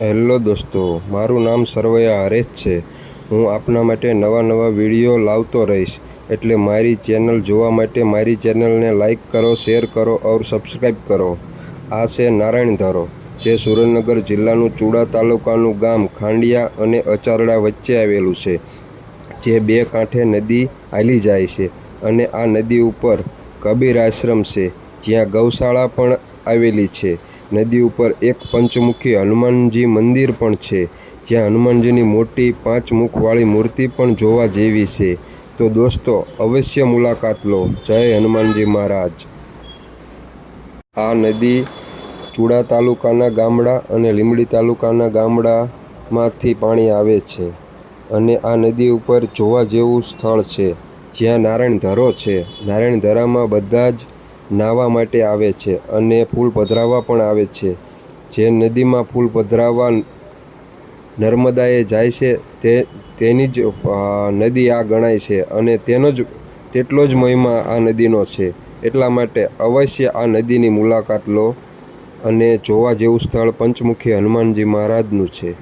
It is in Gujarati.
હેલો દોસ્તો, મારું નામ સરવૈયા હરેશ છે. હું આપના માટે નવા નવા વીડિયો લાવતો રહીશ. એટલે મારી ચેનલ જોવા માટે મારી ચેનલને લાઈક કરો, શેર કરો ઓર સબસ્ક્રાઈબ કરો. આ છે નારાયણ ધારો જે સુરેન્દ્રનગર જિલ્લાનું ચુડા તાલુકાનું ગામ ખાંડિયા અને અચારડા વચ્ચે આવેલું છે, જે બે કાંઠે નદી હાલી જાય છે અને આ નદી ઉપર કબીર આશ્રમ છે, જ્યાં ગૌશાળા પણ આવેલી છે. નદી ઉપર એક પંચમુખી હનુમાનજી મંદિર પણ છે, જ્યાં હનુમાનજીની મોટી પાંચ મુખવાળી મૂર્તિ પણ જોવા જેવી છે. તો દોસ્તો, અવશ્ય મુલાકાત લો. જય હનુમાનજી મહારાજ. આ નદી ચુડા તાલુકાના ગામડા અને લીંબડી તાલુકાના ગામડામાંથી પાણી આવે છે અને આ નદી ઉપર જોવા જેવું સ્થળ છે, જ્યાં નારાયણ ધરો છે. નારાયણ ધરામાં બધા જ નાહવા માટે આવે છે અને ફૂલ પધરાવવા પણ આવે છે. જે નદીમાં ફૂલ પધરાવવા નર્મદાએ જાય છે તે, તેની જ નદી આ ગણાય છે અને તેનો જ, તેટલો જ મહિમા આ નદીનો છે. એટલા માટે અવશ્ય આ નદીની મુલાકાત લો અને જોવા જેવું સ્થળ પંચમુખી હનુમાનજી મહારાજનું છે.